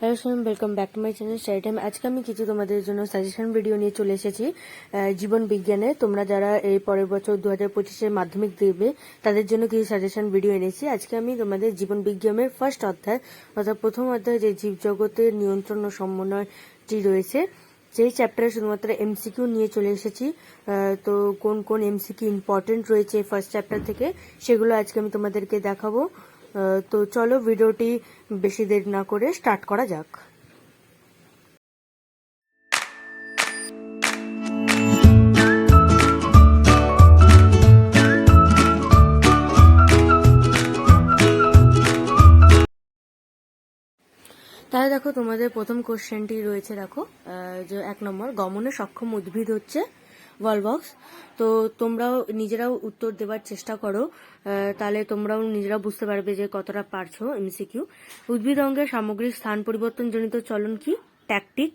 Hello সালাম welcome back to my channel study time আজকে আমি কিছু তোমাদের জন্য সাজেশন ভিডিও নিয়ে চলে এসেছি জীবন বিজ্ঞানে। তোমরা যারা এই পরের বছর দু হাজার পঁচিশের মাধ্যমিক দেবে, তাদের জন্য কিছু সাজেশন ভিডিও এনেছি। আজকে আমি তোমাদের জীবন বিজ্ঞানের ফার্স্ট অধ্যায়, অর্থাৎ প্রথম অধ্যায় যে জীবজগতের নিয়ন্ত্রণ ও সমন্বয়টি রয়েছে, যেই চ্যাপ্টারে শুধুমাত্র এমসিকিউ নিয়ে চলে এসেছি তো কোন কোন এমসিকিউ ইম্পর্টেন্ট রয়েছে ফার্স্ট চ্যাপ্টার থেকে, সেগুলো আজকে আমি তোমাদেরকে দেখাবো। তো চলো ভিডিওটি বেশি দেরি না করে স্টার্ট করা যাক। তাহলে দেখো তোমাদের প্রথম কোশ্চেনটি রয়েছে, দেখো যে এক নম্বর, গমনে সক্ষম উদ্ভিদ হচ্ছে ওয়ালবক্স তো তোমরাও নিজেরাও উত্তর দেওয়ার চেষ্টা করো। তাহলে তোমরাও নিজেরাও বুঝতে পারবে যে কতটা পারছ এমসিকিউ উদ্ভিদ অঙ্গের সামগ্রিক স্থান পরিবর্তন জনিত চলন কি? ট্যাকটিক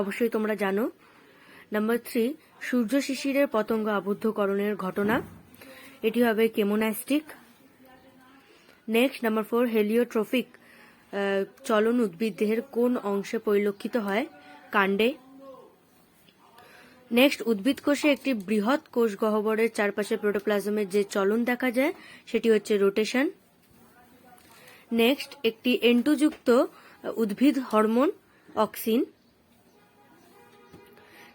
অবশ্যই তোমরা জানো। নাম্বার থ্রি সূর্য শিশিরের পতঙ্গ আবদ্ধকরণের ঘটনা। এটি হবে chemonastic next number four heliotropic চলন উদ্ভিদ দেহের কোন অংশে পরিলক্ষিত হয়? কাণ্ডে। নেক্সট উদ্ভিদ কোষে একটি বৃহৎ কোষ গহ্বরের চারপাশে প্রোটোপ্লাজমের যে চলন দেখা যায়, সেটি হচ্ছে রোটেশন নেক্সট একটি এন্টুযুক্ত উদ্ভিদ hormone auxin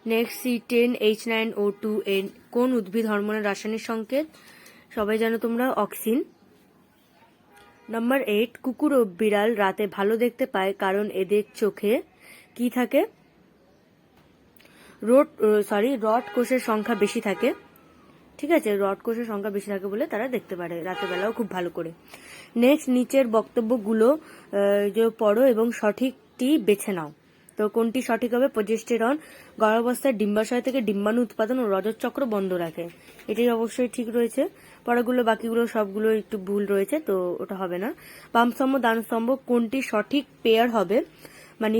next C ten H nine O two N কোন উদ্ভিদ হরমোনের রাসায়নিক সংকেত? সবাই জানো তোমরা অক্সিন নাম্বার এইট কুকুর ও বিড়াল রাতে ভালো দেখতে পায় কারণ এদের চোখে কি থাকে? রোড সরি রড কোষের সংখ্যা বেশি থাকে। ঠিক আছে? রড কোষের সংখ্যা বেশি থাকে বলে তারা দেখতে পারে। রাতের বেলাও খুব ভালো করে। নেক্সট নিচের বক্তব্যগুলো যে পড়ো এবং সঠিকটি বেছে নাও। তো কোনটি সঠিক হবে? প্রজেস্টেরন, গর্ভাবস্থায় ডিম্বাশয় থেকে ডিম্বাণু উৎপাদন ও রজত চক্র বন্ধ রাখে। এটি অবশ্যই ঠিক রয়েছে। পরেরগুলো বাকিগুলো, সবগুলো একটু ভুল রয়েছে, তো ওটা হবে না। বাম স্তম্ভ ডান কোনটি সঠিক পেয়ার হবে? মানে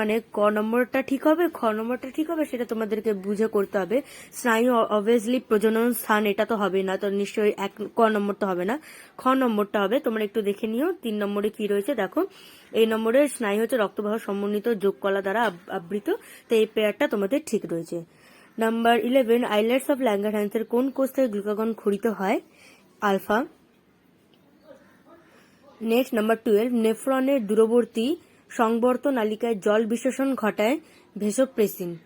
মানে ক নম্বরটা ঠিক হবে, খ নম্বরটা ঠিক হবে, সেটা তোমাদেরকে বুঝে করতে হবে। স্নায়ু অবভিয়াসলি প্রজনন স্থান, এটা তো হবে না, তো নিশ্চয়ই এক, ক নম্বর তো হবে না। খ নম্বরটা হবে, তোমরা একটু দেখে নিও, তিন নম্বরে কি রয়েছে, দেখো। এই নম্বরের স্নায়ু হচ্ছে রক্তবাহ সমন্বিত যোগকলা দ্বারা আবৃত, তো এই পেয়ারটা তোমাদের ঠিক রয়েছে। নাম্বার ইলেভেন আইল্যান্ডস অফ ল্যাঙ্গারহ্যান্সের কোন কোষ থেকে গ্লুকাগন খরিত হয়? আলফা। নেক্সট নাম্বার টুয়েলভ নেফ্রনের দূরবর্তী সংবর্ত নালিকায় জল বিশোষণ ঘটায় ভেসোপ্রেসিন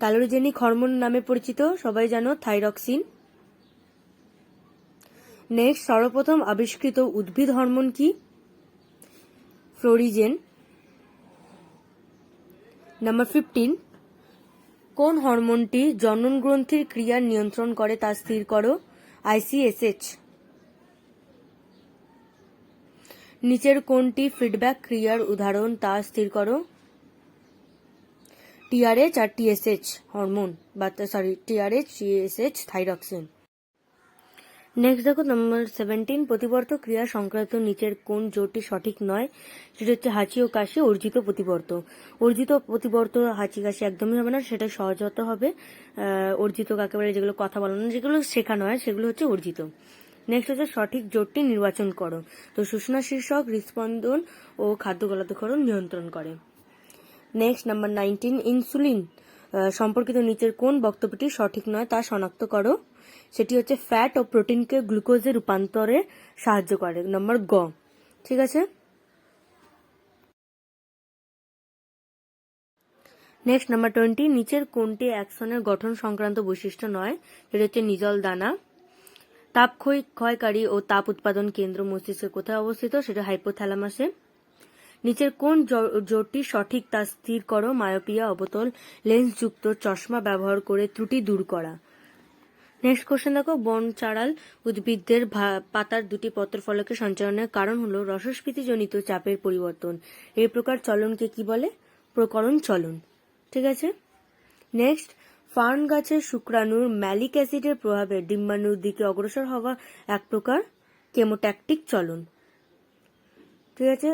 ক্যালোরিজেনিক হরমোন নামে পরিচিত, সবাই জানো থাইরক্সিন। নেক্সট, সর্বপ্রথম আবিষ্কৃত উদ্ভিদ হরমোন কি? ফ্লোরিজেন। নাম্বার ফিফটিন, কোন হরমোনটি জনন গ্রন্থির ক্রিয়া নিয়ন্ত্রণ করে তা স্থির করো? আইসিএসএইচ নিচের কোনটি ফিডব্যাক ক্রিয়ার উদাহরণ তা স্থির করো? টিআরএইচ আর টিএসএচ হরমোন বা sorry TRH TSH thyroxine next দেখো নম্বর সেভেন্টিন প্রতিবর্ত ক্রিয়া সংক্রান্ত নিচের কোন জোটটি সঠিক নয়? সেটা হচ্ছে হাঁচি ও কাশি, অর্জিত প্রতিবর্ত। অর্জিত প্রতিবর্ত হাঁচি কাশি একদমই হবে না, সেটা সহজত হবে। অর্জিত কাকে বলে যেগুলো কথা বলানো যেগুলো শেখানো হয় সেগুলো হচ্ছে অর্জিত। নেক্সট হচ্ছে সঠিক জোটটি নির্বাচন করো। তো শুষ্ণা শীর্ষক হৃদস্পন্দন ও খাদ্য গলাধকরণ নিয়ন্ত্রণ করে। নেক্সট নাম্বার নাইনটিন ইনসুলিন সম্পর্কিত নিচের কোন বক্তব্যটি সঠিক নয় তা শনাক্ত করো। সেটি হচ্ছে ফ্যাট ও প্রোটিনকে গ্লুকোজে রূপান্তরে সাহায্য করে। নাম্বার গ। ঠিক আছে? নেক্সট নাম্বার টোয়েন্টি নিচের কোনটি অ্যাকশনের গঠন সংক্রান্ত বৈশিষ্ট্য নয়? সেটা হচ্ছে নিজল দানা। তাপ ক্ষয়কারী ও তাপ উৎপাদন কেন্দ্র মস্তিষ্কের কোথায় অবস্থিত সেটা হাইপোথ্যালামাসে। নিচের কোন জোরটি সঠিক তা স্থির করো, মায়োপিয়া, অবতল, লেন্সযুক্ত চশমা ব্যবহার করে ত্রুটি দূর করা। নেক্সট কোশ্চেন দেখো বন চাড়াল উদ্ভিদদের পাতার দুটি পত্রফলকের সঞ্চালনের কারণ হলো রসস্ফীতিজনিত চাপের পরিবর্তন। এই প্রকার চলনকে কি বলে? প্রকরণ চলন। ঠিক আছে? নেক্সট ফার্ন গাছের শুক্রাণুর ম্যালিক অ্যাসিডের প্রভাবে ডিম্বাণুর দিকে অগ্রসর হওয়া এক প্রকার কেমোট্যাকটিক চলন। ঠিক আছে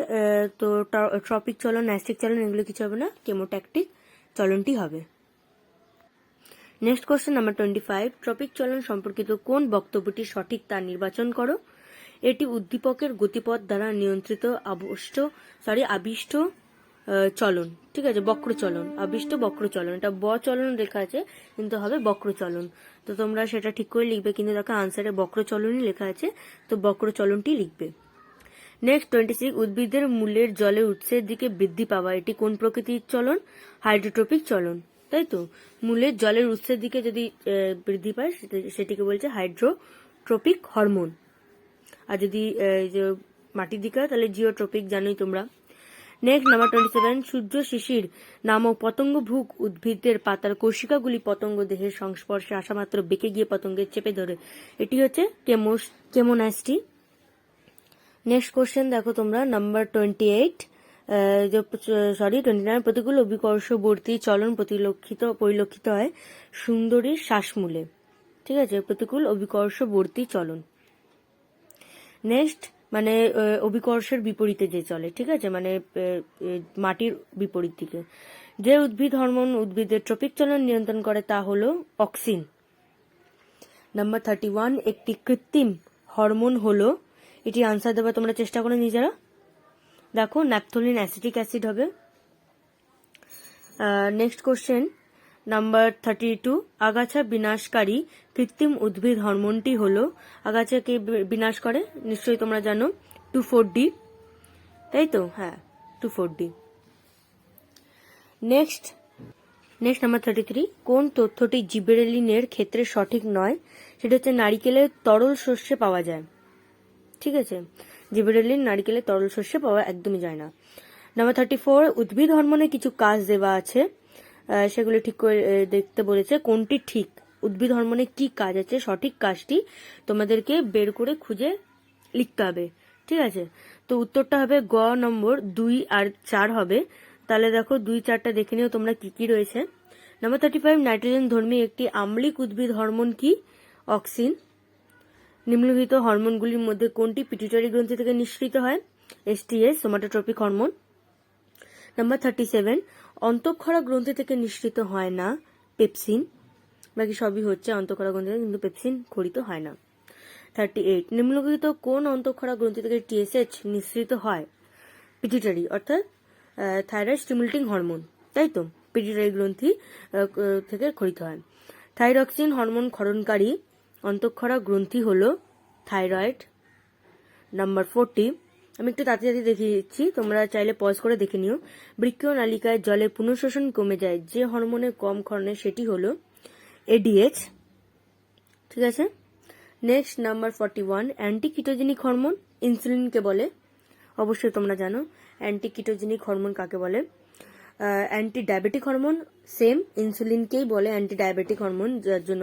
তো ট্রপিক চলন, ন্যাস্টিক চলন, এগুলো কিছু হবে না, কেমোট্যাকটিক চলনটি হবে। Next question number twenty five, tropic চলন সম্পর্কিত কোন বক্তব্যটি সঠিক তা নির্বাচন করো। এটি উদ্দীপকের গতিপথ দ্বারা নিয়ন্ত্রিত, আবিষ্ট সরি আবিষ্ট চলন, ঠিক আছে? বক্র চলন, আবিষ্ট বক্র চলন। এটা ব চলন লেখা আছে, কিন্তু হবে বক্র চলন। তো তোমরা সেটা ঠিক করে লিখবে, কিন্তু দেখো আনসারে বক্র চলনই লেখা আছে, তো বক্র চলনটি লিখবে। নেক্সট টোয়েন্টি সিক্স উদ্ভিদের মূলের জলের উৎসের দিকে বৃদ্ধি পাওয়া। এটি কোন প্রকৃতির চলন? হাইড্রোট্রপিক চলন, তাই তো? মূলের জলের উৎসের দিকে যদি বৃদ্ধি পায়, সেটি- সেটিকে বলছে হাইড্রোট্রপিক হরমোন। আর যদি মাটির দিকে তাহলে জিওট্রপিক জানোই তোমরা। নেক্সট নাম্বার টোয়েন্টি সেভেন সূর্য শিশির নামক পতঙ্গ ভুক উদ্ভিদের পাতার কোষিকাগুলি পতঙ্গ দেহের সংস্পর্শে আসা মাত্র বেঁকে গিয়ে পতঙ্গের চেপে ধরে। এটি হচ্ছে কেমোস কেমোনাস্টি নেক্সট কোশ্চেন দেখো তোমরা, number twenty eight sorry twenty nine প্রতিকূল অভিকর্ষবর্তী চলন প্রতিলক্ষিত, পরিলক্ষিত হয় সুন্দরীর শ্বাসমূলে। ঠিক আছে, প্রতিকূল অভিকর্ষবর্তী চলন। নেক্সট মানে অভিকর্ষের বিপরীতে যে চলে, ঠিক আছে? মানে মাটির বিপরীত দিকে। যে উদ্ভিদ হরমোন উদ্ভিদের ট্রপিক চলন নিয়ন্ত্রণ করে তা হল অক্সিন। নাম্বার থার্টি ওয়ান, একটি কৃত্রিম হরমোন হলো, এটি আনসার দেওয়া তোমরা চেষ্টা করো নিজেরা। দেখো, ন্যাপথলিন অ্যাসিটিক অ্যাসিড হবে। Next question. Number thirty two আগাছা বিনাশকারী কৃত্রিম উদ্ভিদ হরমোনটি হলো আগাছাকে বিনাশ করে? নিশ্চয়ই তোমরা জানো টু ফোর ডি তাই তো? হ্যাঁ two four D next next number thirty three কোন তথ্যটি জিবেরেলিনের ক্ষেত্রে সঠিক নয়? সেটা হচ্ছে নারিকেলের তরল শস্যে পাওয়া যায়। ঠিক আছে? জিবেরেলিন নারিকেলের তরল শস্যে পাওয়া একদমই যায় না। নাম্বার থার্টি ফোর উদ্ভিদ হরমোনে কিছু কাজ দেওয়া আছে। সেগুলো ঠিক করে দেখতে বলেছে। কোনটি ঠিক? উদ্ভিদ হরমোনে কি কাজ আছে? সঠিক কাজটি তোমাদেরকে বের করে খুঁজে লিখতে হবে। ঠিক আছে? তো উত্তরটা হবে গ নম্বর দুই আর চার হবে। তাহলে দেখো দুই, চারটা দেখে নিও তোমরা কি কি রয়েছে। নাম্বার থার্টি ফাইভ নাইট্রোজেন ধর্মী একটি আম্লিক উদ্ভিদ হরমোন কি? অক্সিন। নিম্নলিখিত হরমোনগুলির মধ্যে কোনটি পিটুইটারি গ্রন্থি থেকে নিঃসৃত হয়? STS somatotropic hormone number thirty seven অন্তঃক্ষরা গ্রন্থি থেকে নিঃসৃত হয় না, পেপসিন। বাকি সবই হচ্ছে অন্তঃক্ষরা গ্রন্থি থেকে, কিন্তু পেপসিন খরিত হয় না। থার্টি এইট নিম্নলিখিত কোন অন্তঃক্ষরা গ্রন্থি থেকে টিএসএইচ নিঃসৃত হয়? পিটিটারি অর্থাৎ থাইরয়েড স্টিমুলেটিং হরমোন তাই তো? পিটিটারি গ্রন্থি থেকে খরিত হয়। থাইরক্সিন হরমোন ক্ষরণকারী অন্তঃক্ষরা গ্রন্থি হল থাইরয়েড নাম্বার ফোরটি আমি একটু তাড়াতাড়ি দেখিয়ে দিচ্ছি। তোমরা চাইলে পজ করে দেখে নিও। বৃক্ষ নালিকায় জলের পুনঃশোষণ কমে যায়। যে হরমোনের কম ক্ষরণে সেটি হল এডিএচ ঠিক আছে? Next number forty one antiketogenic hormone ইনসুলিনকে বলে? অবশ্যই তোমরা জানো। অ্যান্টিকিটোজেনিক হরমোন কাকে বলে? অ্যান্টি ডায়াবেটিক হরমোন সেম ইনসুলিনকেই বলে অ্যান্টি ডায়াবেটিক হরমোন যার জন্য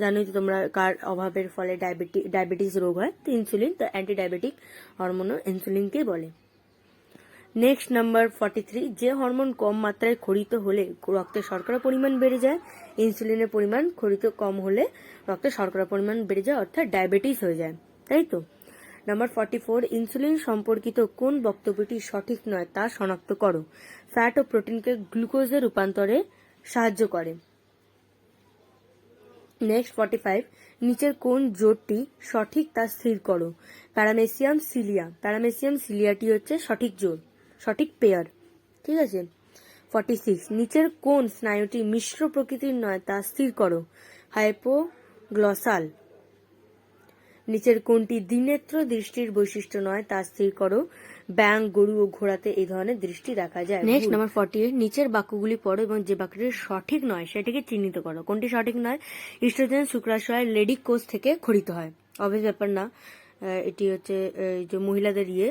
জানোই তো তোমরা কার অভাবের ফলে ডায়াবেটি ডায়াবেটিস রোগ হয়, তো ইনসুলিন তো অ্যান্টি ডায়াবেটিক হরমোনও ইনসুলিনকেই বলে। নেক্সট নাম্বার ফর্টি থ্রি যে হরমোন কম মাত্রায় খরিত হলে রক্তে শর্করা পরিমাণ বেড়ে যায় ইনসুলিনের পরিমাণ খরিত কম হলে রক্তে শর্করা পরিমাণ বেড়ে যায়, অর্থাৎ ডায়াবেটিস হয়ে যায়, তাই তো? নাম্বার ফর্টি ফোর, ইনসুলিন সম্পর্কিত কোন বক্তব্যটি সঠিক নয় তা শনাক্ত করো। ফ্যাট ও প্রোটিনকে গ্লুকোজে রূপান্তরে সাহায্য করে। নেক্সট, ফর্টি ফাইভ, নিচের কোন জোটটি সঠিক তা স্থির করো। Paramecium cilia. প্যারামেসিয়াম সিলিয়াটি হচ্ছে সঠিক জোর সঠিক পেয়ার। ঠিক আছে? ফর্টি সিক্স, নিচের কোন স্নায়ুটি মিশ্র প্রকৃতির নয় তা স্থির করো। হাইপোগ্লসাল। নিচের কোনটি দ্বিনেত্র দৃষ্টির বৈশিষ্ট্য নয় তা স্থির করো। ব্যাং গরু ও ঘোড়াতে এই ধরনের দৃষ্টি দেখা যায়। নেক্সট নাম্বার ফর্টি নিচের বাক্যগুলি পড়ো এবং যে বাক্যটি সঠিক নয় সেটিকে চিহ্নিত করো। কোনটি সঠিক নয়? ইস্ট্রোজেন শুক্রাশয় লেডিক কোষ থেকে খরিত হয়। অবভিয়াস ব্যাপার না। এটি হচ্ছে এই যে মহিলাদের ইয়ে।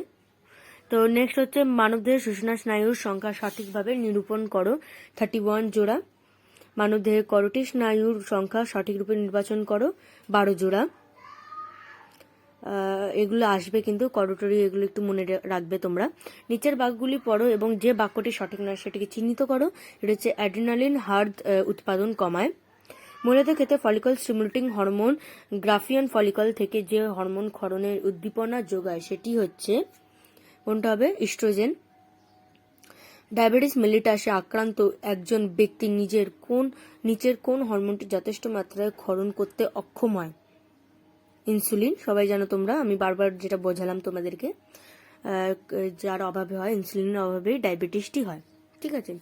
তো নেক্সট হচ্ছে মানবদেহের সূচনা স্নায়ুর সংখ্যা সঠিকভাবে নিরূপণ করো। থার্টি ওয়ান জোড়া। মানবদেহের করটি স্নায়ুর সংখ্যা সঠিকরূপে নির্বাচন করো। বারো জোড়া। এগুলো আসবে কিন্তু করোটরি এগুলো একটু মনে রাখবে তোমরা। নিচের বাক্যগুলি পড়ো এবং যে বাক্যটি সঠিক নয় সেটিকে চিহ্নিত করো। এটা হচ্ছে অ্যাড্রিনালিন হার্ট উৎপাদন কমায়। মূলত ক্ষেত্রে follicle stimulating hormone Graafian follicle থেকে যে হরমোন ক্ষরণের উদ্দীপনা যোগায়, সেটি হচ্ছে কোনটা হবে? ইস্ট্রোজেন ডায়াবেটিস মেলিটাসে আক্রান্ত একজন ব্যক্তি নিজের কোন, নিচের কোন হরমোনটি যথেষ্ট মাত্রায় ক্ষরণ করতে অক্ষম হয়? ইনসুলিন, সবাই জানো তোমরা, আমি বারবার যেটা বোঝালাম তোমাদেরকে যার অভাবে হয়, ইনসুলিনের অভাবে ডায়াবেটিসটি হয়, ঠিক আছে?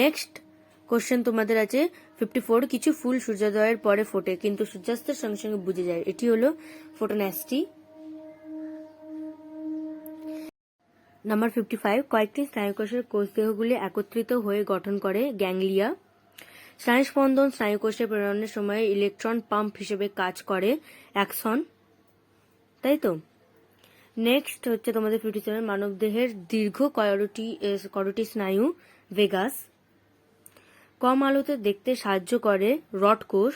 নেক্সট কোশ্চেন তোমাদের আছে ফিফটি ফোর কিছু ফুল সূর্যোদয়ের পরে ফোটে, কিন্তু সূর্যাস্তের সঙ্গে সঙ্গে বুঝে যায়। এটি হলো ফোটোন্যাস্টি নাম্বার ফিফটি ফাইভ কয়েকটি স্নায়ুকোষের কোষদেহগুলি একত্রিত হয়ে গঠন করে গ্যাংলিয়া। স্নায়ুস্পন্দন স্নায়ুকোষে প্রেরণের সময় ইলেকট্রন পাম্প হিসেবে কাজ করে অ্যাকশন তাই তো? নেক্সট হচ্ছে তোমাদের ফিফটি সেভেন মানবদেহের দীর্ঘ কয়টি করটি স্নায়ু? ভেগাস কম আলোতে দেখতে সাহায্য করে রড কোষ।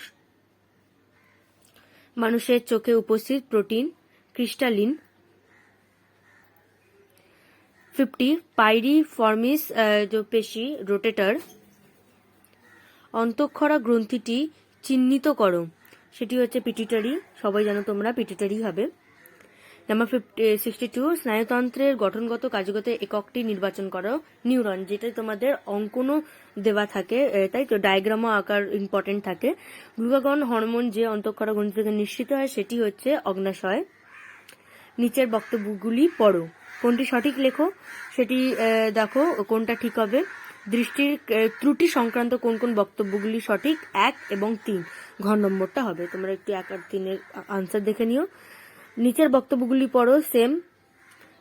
মানুষের চোখে উপস্থিত protein, crystallin. Fifty piriformis পেশি, রোটেটার। অন্তঃক্ষরা গ্রন্থিটি চিহ্নিত করো। সেটি হচ্ছে পিটিটারি। সবাই জানো তোমরা পিটিটারি হবে। নাম্বার ফিফটি সিক্সটি টু, স্নায়ুতন্ত্রের গঠনগত কার্যগত এককটি নির্বাচন করো। নিউরন যেটা তোমাদের অঙ্কনও দেওয়া থাকে তাই তো? ডায়াগ্রামও আকার ইম্পর্টেন্ট থাকে। গ্লুকাগন হরমোন যে অন্তঃক্ষরা গ্রন্থি থেকে নিশ্চিত হয়, সেটি হচ্ছে অগ্নাশয়। নিচের বক্তব্যগুলি পড়ো। কোনটি সঠিক লেখো? সেটি দেখো কোনটা ঠিক হবে। দৃষ্টির ত্রুটি সংক্রান্ত কোন কোন বক্তব্যগুলি সঠিক? এক এবং তিন। ঘর নম্বরটা হবে। তোমরা একটু এক আর তিনের আনসার দেখে নিও। নিচের বক্তব্যগুলি পড়ো, সেম।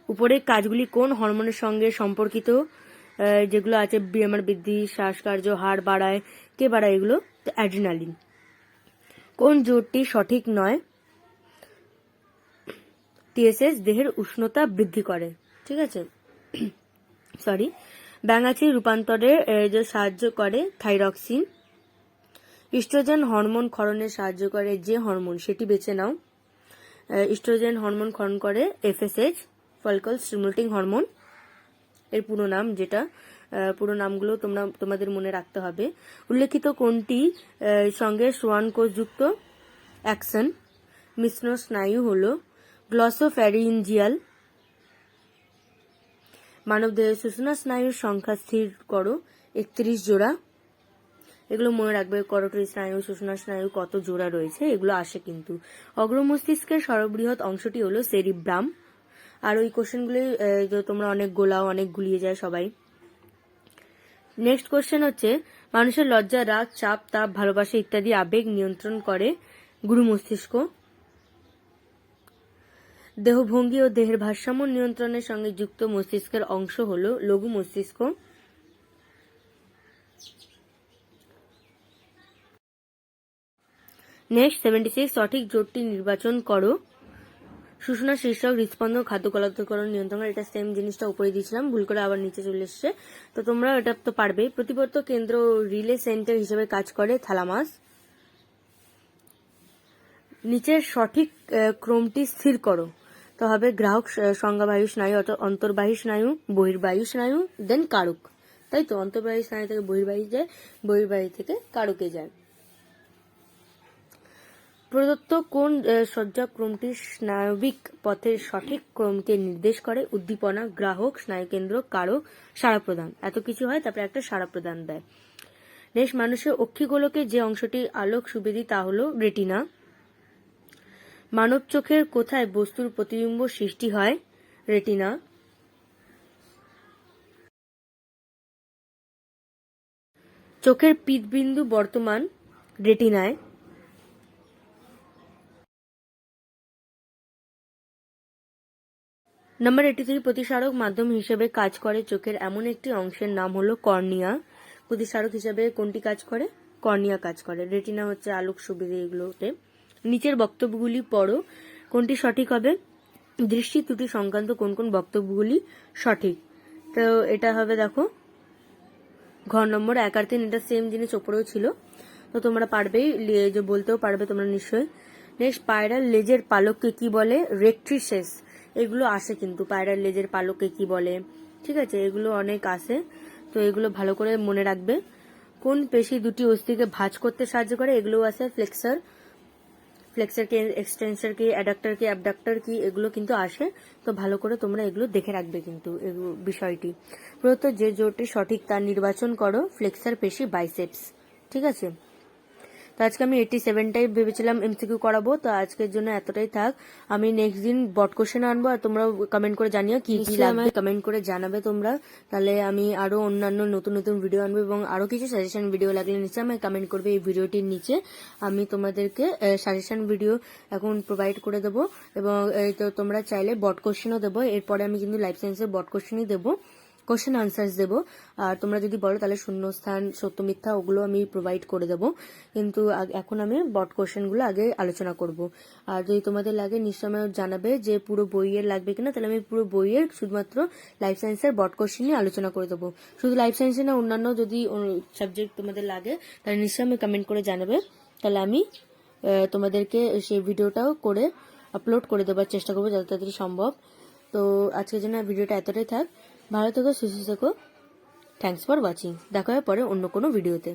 উপরের কাজগুলি কোন হরমোনের সঙ্গে সম্পর্কিত? যেগুলো আছে বিএমআর বৃদ্ধি, শ্বাসকার্য, হাড় বাড়ায়, কে বাড়ায় এগুলো? অ্যাড্রিনালিন। কোন জোরটি সঠিক নয়? টিএসএস দেহের উষ্ণতা বৃদ্ধি করে। ঠিক আছে? সরি। ব্যাঙাচি রূপান্তরে যে সাহায্য করে থাইরক্সিন। ইস্ট্রোজেন হরমোন ক্ষরণে সাহায্য করে যে হরমোন, সেটি বেছে নাও। ইস্ট্রোজেন হরমোন ক্ষরণ করে এফএসএইচ ফলকল স্টিমুলেটিং হরমোন এর পুরো নাম যেটা পুরো নামগুলো তোমরা, তোমাদের মনে রাখতে হবে। উল্লেখিত কোনটি? সঙ্গে সোয়ান কোষযুক্ত অ্যাকশন। মিশ্র স্নায়ু হল গ্লসোফ্যারিঞ্জিয়াল মানবদেহের সুষুনা স্নায়ুর সংখ্যা স্থির করো, একত্রিশ জোড়া। এগুলো মনে রাখবে, করোটরি স্নায়ু, সুষুনা স্নায়ু কত জোড়া রয়েছে, এগুলো আসে কিন্তু। অগ্রমস্তিষ্কের সর্ববৃহৎ অংশটি হলো সেরিব্রাম। আর ওই কোশ্চেনগুলি তোমরা অনেক গোলাও, অনেক গুলিয়ে যায় সবাই। নেক্সট কোশ্চেন হচ্ছে, মানুষের লজ্জা, রাগ, চাপ, তাপ, ভালোবাসা ইত্যাদি আবেগ নিয়ন্ত্রণ করে গুরু মস্তিষ্ক। দেহভঙ্গি ও দেহের ভারসাম্য নিয়ন্ত্রণের সঙ্গে যুক্ত মস্তিষ্কের অংশ হল লঘু মস্তিষ্ক। নেক্সট সেভেন্টি সিক্স সঠিক জোটটি নির্বাচন করো। সুষনা শীর্ষক হৃদস্পন্দন খাদ্য কলাতকরণ নিয়ন্ত্রণ এটা সেম জিনিসটা উপরে দিয়েছিলাম, ভুল করে আবার নিচে চলে এসছে। তো তোমরা এটা তো পারবেই প্রতিবর্ত কেন্দ্র রিলে সেন্টার হিসেবে কাজ করে থ্যালামাস নিচের সঠিক ক্রমটি স্থির করো। তো হবে। গ্রাহক স- সংজ্ঞাবায়ু স্নায়ু অর্থাৎ অন্তর্বাহী স্নায়ু, বহির্বাহী স্নায়ু দেন কারক। তাই তো? অন্তর্বাহী স্নায়ু থেকে বহির্বাহী যায়, বহির্বাহী থেকে কারকে যায়। প্রদত্ত কোন সজ্জাক্রমটি স্নায়বিক পথের সঠিক ক্রমকে নির্দেশ করে? উদ্দীপনা, গ্রাহক, স্নায়ুকেন্দ্র, কারক, সাড়া প্রদান। এত কিছু হয়, তারপরে একটা সাড়া প্রদান দেয়। নেক্সট, মানুষের অক্ষিগোলকে যে অংশটি আলোক সুবেদী, তা হলো রেটিনা। মানব চোখের কোথায় বস্তুর প্রতিবিম্ব সৃষ্টি হয়? রেটিনা। চোখের পিতবিন্দু বর্তমান, রেটিনায়। নাম্বার এইটি থ্রি প্রতিসারক মাধ্যম হিসেবে কাজ করে চোখের এমন একটি অংশের নাম হলো কর্নিয়া। প্রতিসারক হিসেবে কোনটি কাজ করে? কর্নিয়া কাজ করে। রেটিনা হচ্ছে আলোক সুবিধে এগুলোতে। নিচের বক্তব্যগুলি পড়ো, কোনটি সঠিক হবে? দৃষ্টি ত্রুটি সংক্রান্ত কোন কোন বক্তব্যগুলি সঠিক? তো এটা হবে দেখো, ঘর নম্বর এক আর তিন, এটা সেম জিনিস, ওপরেও ছিল। তো তোমরা পারবেই যে বলতেও পারবে তোমরা নিশ্চয়ই। নেক্সট পায়রার লেজের পালককে কি বলে? রেক্ট্রিসেস এগুলো আসে কিন্তু, পায়রার লেজের পালককে কি বলে? ঠিক আছে, এগুলো অনেক আসে। তো এগুলো ভালো করে মনে রাখবে। কোন পেশি দুটি অস্থিকে ভাঁজ করতে সাহায্য করে? এগুলো আছে ফ্লেক্সার। ফ্লেক্সার কি এক্সটেন্সার কি অ্যাডাক্টার কি অ্যাবডাক্টার কি, এগুলো কিন্তু আসে। তো ভালো করে তোমরা এগুলো দেখে রাখবে কিন্তু বিষয়টি। প্রদত্ত যে জোরটি সঠিক তা নির্বাচন করো ফ্লেক্সার পেশি বাইসেপস ঠিক আছে? তো আজকে আমি এইটি সেভেনটাই ভেবেছিলাম এমসিকিউ করাবো তো আজকের জন্য এতটাই থাক। আমি নেক্সট দিন বট কোশ্চেন আনব আর তোমরা কমেন্ট করে জানিও কি কি লাগবে। কমেন্ট করে জানাবে তোমরা। তাহলে আমি আরও অন্যান্য নতুন নতুন ভিডিও আনব এবং আরও কিছু সাজেশন ভিডিও লাগলে নিচে আমি কমেন্ট করবে এই ভিডিওটির নিচে। আমি তোমাদেরকে সাজেশন ভিডিও এখন প্রোভাইড করে দেবো এবং এই তো তোমরা চাইলে বট কোশ্চেনও দেবো। এরপরে আমি কিন্তু লাইফ সায়েন্সের বট কোশ্চেনই দেবো। কোশ্চেন আনসার্স দেবো। আর তোমরা যদি বলো, তাহলে শূন্যস্থান, সত্য, মিথ্যা, ওগুলো আমি প্রোভাইড করে দেবো। কিন্তু এখন আমি বট কোশ্চেনগুলো আগে আলোচনা করব। আর যদি তোমাদের লাগে নিশ্চয় জানাবে যে পুরো বইয়ের লাগবে কিনা, তাহলে আমি পুরো বইয়ের শুধুমাত্র লাইফ সায়েন্সের বট কোশ্চেন নিয়ে আলোচনা করে দেবো। শুধু লাইফ সায়েন্সে না, অন্যান্য যদি সাবজেক্ট তোমাদের লাগে, তাহলে নিশ্চয়ই আমি কমেন্ট করে জানাবে। তাহলে আমি তোমাদেরকে সেই ভিডিওটাও করে আপলোড করে দেওয়ার চেষ্টা করব, যত তাড়াতাড়ি সম্ভব। তো আজকের জন্য ভিডিওটা এতটাই থাক। ভালো থেকো সুস্থ থেকো থ্যাংকস ফর ওয়াচিং দেখা হয় পরে অন্য কোনো ভিডিওতে।